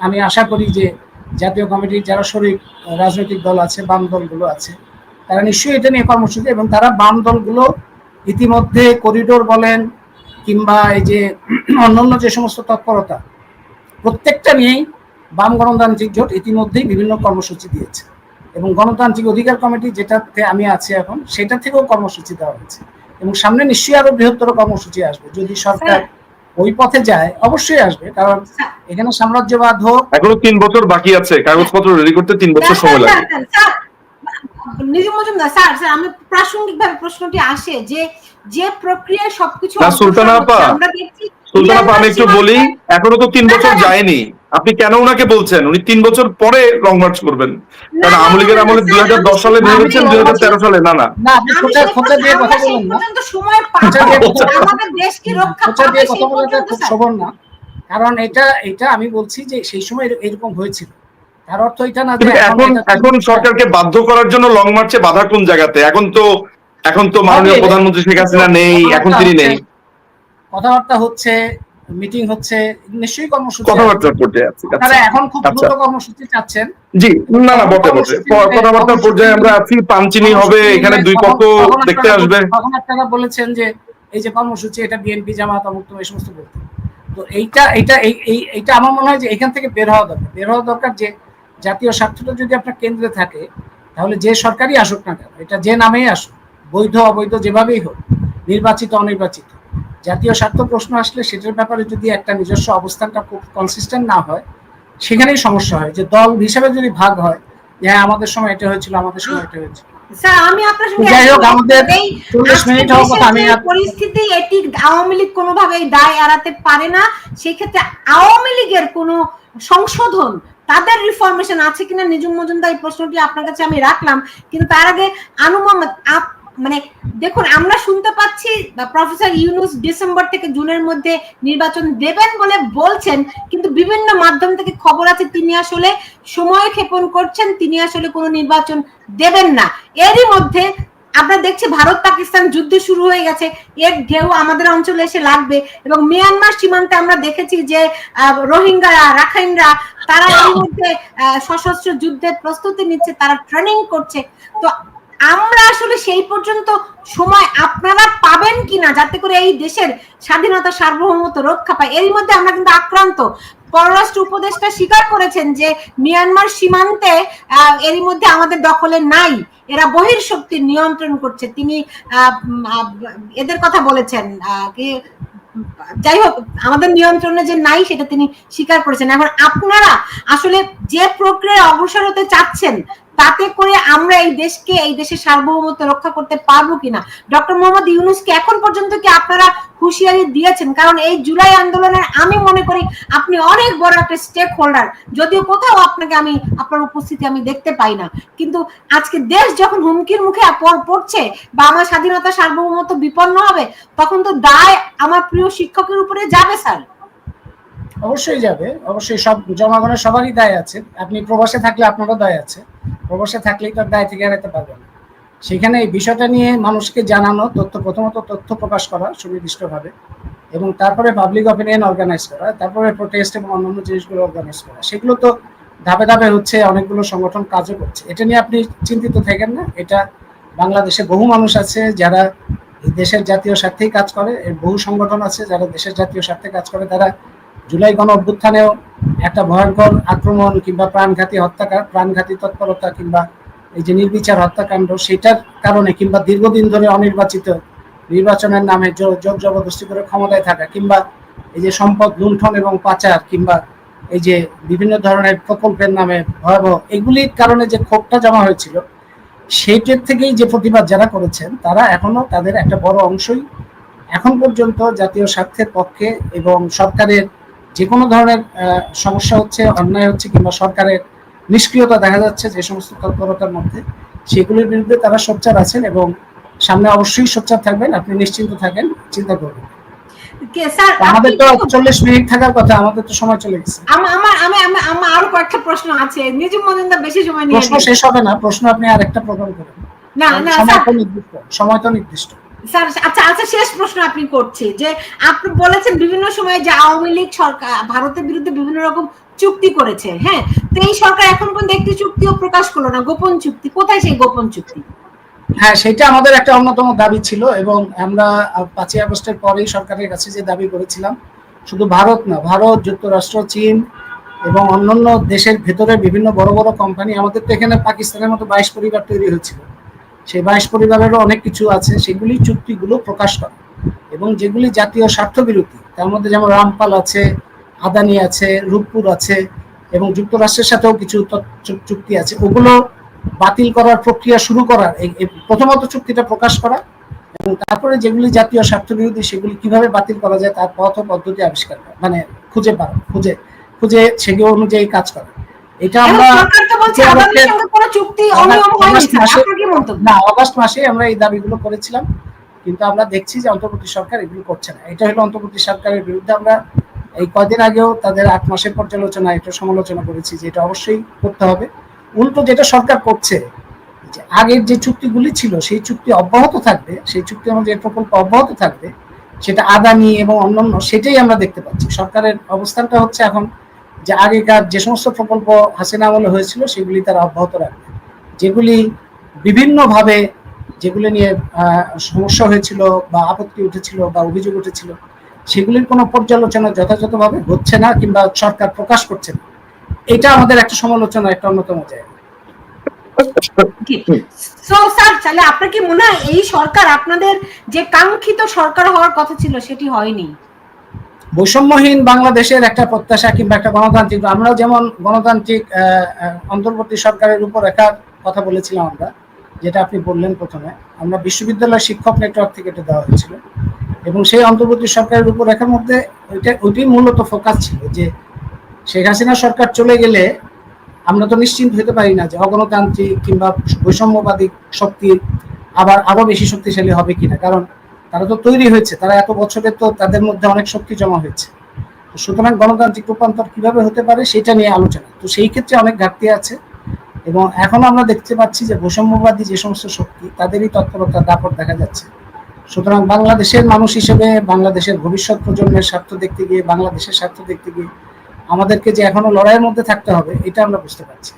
আমি আশা করি যে জাতীয় কমিটির যারা শরিক রাজনৈতিক দল আছে বাম দলগুলো আছে তারা নিশ্চয়ই এটা নিয়ে কর্মসূচি এবং তারা বাম দলগুলো ইতিমধ্যে করিডোর বলেন কিংবা এই যে অন্যান্য যে সমস্ত তৎপরতা প্রত্যেকটা নিয়েই বাম গণতান্ত্রিক জোট ইতিমধ্যেই বিভিন্ন কর্মসূচি দিয়েছে এবং গণতান্ত্রিক অধিকার কমিটি যেটাতে আমি আছি এখন সেটা থেকেও কর্মসূচি দেওয়া হয়েছে এবং সামনে নিশ্চয়ই আরও বৃহত্তর কর্মসূচি আসবে। যদি সরকার ওই পথে যায় অবশ্যই আসবে কারণ এখানে সাম্রাজ্যবাদ হোক। এখনও তিন বছর বাকি আছে কাগজপত্র রেডি করতে তিন বছর সময় লাগে। নিজে মজুমদার স্যার স্যার আমি প্রাসঙ্গিক ভাবে প্রশ্নটি আসে যে যে প্রক্রিয়ায় সবকিছু না, সুলতানা আপা, সুলতান আপা আমি একটু বলি এখনও তো তিন বছর। যায়নি। আপনি কেন ওনাকে বলছেন? উনি তিন বছর পরে লং মার্চ করবেন। কারণ আওয়ামী লীগের আমলে দুই হাজার দশ সালে ভেবেছেন দুই হাজার তেরো সালে। না না। সময়। আমাদের দেশকে রক্ষা খোঁচা দিয়ে কথা বলাটা পর্যন্ত খুব স্যার। শোভন না। কারণ এটা এটা আমি বলছি যে সেই সময় এরকম হয়েছিল। তার অর্থ এটা না এখন এখন সরকারকে বাধ্য করার জন্য লং মার্চে বাধা কোন জায়গাতে? এখন তো এখন তো মাননীয় প্রধানমন্ত্রী শেখ হাসিনা নেই এখন তিনি নেই। কথাবার্তা হচ্ছে মিটিং হচ্ছে নিশ্চয়ই কর্মসূচি কথাবার্তার পর্যায়ে আছে আচ্ছা। তারা এখন খুব আচ্ছা। দ্রুত কর্মসূচি চাচ্ছেন। জি না না বটে বটে। ক- কথাবার্তার পর্যায়ে আমরা আছি পাঞ্চিনি হবে এখানে দুই পক্ষ দেখতে আসবে। তখন আপনারা বলেছেন যে এই যে কর্মসূচি এটা বিএনপি জামাত অমুক এই সমস্ত বলতে। তো এইটা এইটা, এই, এই- এইটা আমার মনে হয় যে এখান থেকে বের হওয়া দরকার। বের হওয়া দরকার যে জাতীয় স্বার্থটা যদি আপনার কেন্দ্রে থাকে, তাহলে যে সরকারই আসুক না কেন, এটা যে নামেই আসুক, বৈধ, অবৈধ, যেভাবেই হোক, নির্বাচিত, অনির্বাচিত, জাতীয় স্বার্থ প্রশ্ন আসলে সেটার ব্যাপারে যদি একটা নিজস্ব অবস্থানটা খুব কনসিস্টেন্ট না হয়, সেখানেই সমস্যা হয়। যে দল হিসাবে যদি ভাগ হয়, যে হ্যাঁ আমাদের সময় এটা হয়েছিল, আমাদের সময় এটা হয়েছিল। স্যার আমি আপনার সঙ্গে যাই হোক, আমাদের এই 40 মিনিট হওয়ার কথা, আমি পরিস্থিতি এটি আওয়ামী লীগ কোনোভাবেই দায় এড়াতে পারে না। সেক্ষেত্রে আওয়ামী লীগের কোনো সংশোধন তাদের রিফরমেশন আছে কিনা নিজুম মজুমদার এই প্রশ্নটি আপনার কাছে আমি রাখলাম। কিন্তু তার আগে আনু মোহাম্মদ আপ মানে দেখুন, আমরা শুনতে পাচ্ছি প্রফেসর ইউনুস ডিসেম্বর থেকে জুনের মধ্যে নির্বাচন দেবেন বলে বলছেন, কিন্তু বিভিন্ন মাধ্যম থেকে খবর আছে, তিনি আসলে সময় ক্ষেপণ করছেন, তিনি আসলে কোনো নির্বাচন দেবেন না। এরই মধ্যে আমরা দেখছি ভারত পাকিস্তান যুদ্ধ শুরু হয়ে গেছে, এর ঢেউ আমাদের অঞ্চলে এসে লাগবে এবং মিয়ানমার সীমান্তে আমরা দেখেছি যে রোহিঙ্গারা, রাখাইনরা, তারা এর মধ্যে সশস্ত্র যুদ্ধের প্রস্তুতি নিচ্ছে, তারা ট্রেনিং করছে। তো আমরা আসলে সেই পর্যন্ত সময় আপনারা পাবেন কিনা, যাতে করে এই দেশের স্বাধীনতা সার্বভৌমত্ব রক্ষা পায়। এর মধ্যে আমরা কিন্তু আক্রান্ত। পররাষ্ট্র উপদেষ্টা স্বীকার করেছেন যে মিয়ানমার সীমান্তে এরই মধ্যে আমাদের দখলে নাই। এরা বহির শক্তির নিয়ন্ত্রণ করছে। তিনি এদের কথা বলেছেন যাই হোক, আমাদের নিয়ন্ত্রণে যে নাই সেটা তিনি স্বীকার করেছেন। এখন আপনারা আসলে যে প্রক্রিয়ায় অগ্রসর হতে চাচ্ছেন তাতে করে আমরা এই দেশকে, এই দেশের সার্বভৌমত্ব রক্ষা করতে পারব কিনা? ডক্টর মোহাম্মদ ইউনুসকে এখন পর্যন্ত কি আপনারা হুঁশিয়ারি দিয়েছেন? কারণ এই জুলাই আন্দোলনের আমি মনে করি আপনি অনেক বড় একটা স্টেক হোল্ডার যদিও কোথাও আপনাকে আমি, আপনার উপস্থিতি আমি দেখতে পাই না। কিন্তু আজকে দেশ যখন হুমকির মুখে পড়ছে বা আমার স্বাধীনতা সার্বভৌমত্ব বিপন্ন হবে, তখন তো দায় আমার প্রিয় শিক্ষকের উপরে যাবে, স্যার। অবশ্যই যাবে, অবশ্যই সব জনগণের সবারই দায় আছে। আপনি প্রবাসে থাকলে আপনারও দায় আছে, প্রবাসে থাকলেই তার দায় থেকে এড়াতে পারবেন। সেখানে এই বিষয়টা নিয়ে মানুষকে জানানো, তথ্য, প্রথমত তথ্য প্রকাশ করা সুনির্দিষ্টভাবে এবং তারপরে পাবলিক অপিনিয়ন অর্গানাইজ করা, তারপরে প্রোটেস্ট এবং অন্যান্য জিনিসগুলো অর্গানাইজ করা। সেগুলো তো ধাপে ধাপে হচ্ছে অনেকগুলো সংগঠন কাজও করছে। এটা নিয়ে আপনি চিন্তিত থাকেন না, এটা বাংলাদেশে বহু মানুষ আছে যারা দেশের জাতীয় স্বার্থেই কাজ করে বহু সংগঠন আছে যারা দেশের জাতীয় স্বার্থে কাজ করে, তারা জুলাই গণ অভ্যুত্থানেও একটা ভয়ঙ্কর আক্রমণ কিংবা প্রাণঘাতী হত্যাকাণ্ড প্রাণঘাতী তৎপরতা কিংবা এই যে নির্বিচার হত্যাকাণ্ড, সেটার কারণে কিংবা দীর্ঘদিন ধরে অনির্বাচিত নির্বাচনের নামে জোর জবরদস্তি করে ক্ষমতায় থাকা কিংবা এই যে সম্পদ লুণ্ঠন এবং পাচার কিংবা এই যে বিভিন্ন ধরনের প্রকল্পের নামে ভয়াবহ, এগুলির কারণে যে ক্ষোভটা জমা হয়েছিল, সেইটার থেকেই যে প্রতিবাদ যারা করেছেন, তারা এখনও তাদের একটা বড় অংশই এখন পর্যন্ত জাতীয় স্বার্থের পক্ষে এবং সরকারের যে কোনো ধরনের সমস্যা হচ্ছে অন্যায় হচ্ছে কিংবা সরকারের নিষ্ক্রিয়তা দেখা যাচ্ছে যে সমস্ত তৎপরতার মধ্যে সেগুলির বিরুদ্ধে তারা সোচ্চার আছেন এবং সামনে অবশ্যই সোচ্চার থাকবেন আপনি নিশ্চিন্ত থাকেন চিন্তা করবেন আমাদের তো চল্লিশ মিনিট থাকার কথা আমাদের তো সময় চলে গেছে। আমার আমার আমি আমি আমার আরও কয়েকটা প্রশ্ন আছে। নিজুম মজুমদার বেশি সময় নিয়ে প্রশ্ন শেষ হবে না প্রশ্ন আপনি আরেকটা প্রোগ্রাম করেন। না না সময় তো নির্দিষ্ট। স্যার আচ্ছা আচ্ছা শেষ প্রশ্ন আপনি করছি, যে আপনি বলেছেন বিভিন্ন সময় যে আওয়ামী লীগ সরকার, ভারতের বিরুদ্ধে বিভিন্ন রকম চুক্তি করেছে হ্যাঁ? তো এই সরকার এখন পর্যন্ত একটি চুক্তিও প্রকাশ করল না, গোপন চুক্তি, কোথায় সেই গোপন চুক্তি? হ্যাঁ সেটা আমাদের একটা অন্যতম দাবি ছিল এবং আমরা পাঁচই আগস্টের পরেই সরকারের কাছে যে দাবি করেছিলাম, শুধু ভারত না, ভারত, যুক্তরাষ্ট্র, চীন এবং অন্যান্য দেশের ভেতরে বিভিন্ন বড় বড় কোম্পানি আমাদের তো এখানে পাকিস্তানের মতো বাইশ পরিবার তৈরি হয়েছিল। সেই বাইশ পরিবারেরও অনেক কিছু আছে সেগুলি চুক্তিগুলো প্রকাশ করে। এবং যেগুলি জাতীয় স্বার্থ বিরোধী তার মধ্যে যেমন রামপাল আছে আদানি আছে রূপপুর আছে এবং যুক্তরাষ্ট্রের সাথেও কিছু চুক্তি আছে। ওগুলো বাতিল করার প্রক্রিয়া শুরু করার প্রথমত চুক্তিটা প্রকাশ করা এবং তারপরে যেগুলি জাতীয় স্বার্থ বিরোধী সেগুলি কীভাবে বাতিল করা যায় তার পথ পদ্ধতি আবিষ্কার করা মানে খুঁজে পাওয়া খুঁজে খুঁজে সেগুলো অনুযায়ী কাজ করা। এটা আমরা চুক্তি না অগস্ট মাসে আমরা এই দাবিগুলো করেছিলাম কিন্তু আমরা দেখছি যে অন্তর্বর্তী সরকার এগুলো করছে না। এটা হলো অন্তর্বর্তী সরকারের বিরুদ্ধে আমরা এই কয়দিন আগেও তাদের আট মাসের পর্যালোচনা এটা সমালোচনা করেছি যে এটা অবশ্যই করতে হবে। উল্টো যেটা সরকার করছে যে আগের যে চুক্তিগুলি ছিল সেই চুক্তি অব্যাহত থাকবে সেই চুক্তি আমাদের প্রকল্প অব্যাহত থাকবে সেটা আদানি এবং অন্যান্য সেটাই আমরা দেখতে পাচ্ছি। সরকারের অবস্থানটা হচ্ছে এখন যে আগেকার যে সমস্ত প্রকল্প হাসিনা আমলে হয়েছিল, সেগুলি তারা অব্যাহত রাখবে। যেগুলি বিভিন্নভাবে যেগুলো নিয়ে সমস্যা হয়েছিল বা আপত্তি উঠেছিল বা অভিযোগ উঠেছিল, সেগুলির কোনো পর্যালোচনা যথাযথভাবে হচ্ছে না কিংবা সরকার প্রকাশ করছে না। এটা আমাদের একটা সমালোচনা, একটা অন্যতম জায়গা। তাহলে আপনার কি মনে হয় এই সরকার, আপনাদের যে কাঙ্ক্ষিত সরকার হওয়ার কথা ছিল, সেটি হয়নি? বৈষম্যহীন বাংলাদেশের একটা প্রত্যাশা কিংবা একটা গণতান্ত্রিক, আমরাও যেমন গণতান্ত্রিক অন্তর্বর্তী সরকারের উপর রেখার কথা বলেছিলাম আমরা, যেটা আপনি বললেন প্রথমে, আমরা বিশ্ববিদ্যালয় শিক্ষক নেটওয়ার্ক থেকে এটা দেওয়া হয়েছিল। এবং সেই অন্তর্বর্তী সরকারের উপর রেখার মধ্যে ওইটা ওইটাই মূলত ফোকাস ছিল যে শেখ হাসিনা সরকার চলে গেলে আমরা তো নিশ্চিন্ত হতে পারি না যে অগণতান্ত্রিক কিংবা বৈষম্যবাদী শক্তি আবার আরও বেশি শক্তিশালী হবে কিনা। কারণ তারা তো তৈরি হয়েছে, তারা এত বছরে তো তাদের মধ্যে অনেক শক্তি জমা হয়েছে। তো সুতরাং গণতান্ত্রিক রূপান্তর কীভাবে হতে পারে সেটা নিয়ে আলোচনা। তো সেই ক্ষেত্রে অনেক ঘাটতি আছে এবং এখনও আমরা দেখতে পাচ্ছি যে বৈষম্যবাদী যে সমস্ত শক্তি, তাদেরই তৎপরতা দাপট দেখা যাচ্ছে। সুতরাং বাংলাদেশের মানুষ হিসেবে বাংলাদেশের ভবিষ্যৎ প্রজন্মের স্বার্থ দেখতে গিয়ে, বাংলাদেশের স্বার্থ দেখতে গিয়ে আমাদেরকে যে এখনও লড়াইয়ের মধ্যে থাকতে হবে, এটা আমরা বুঝতে পারছি।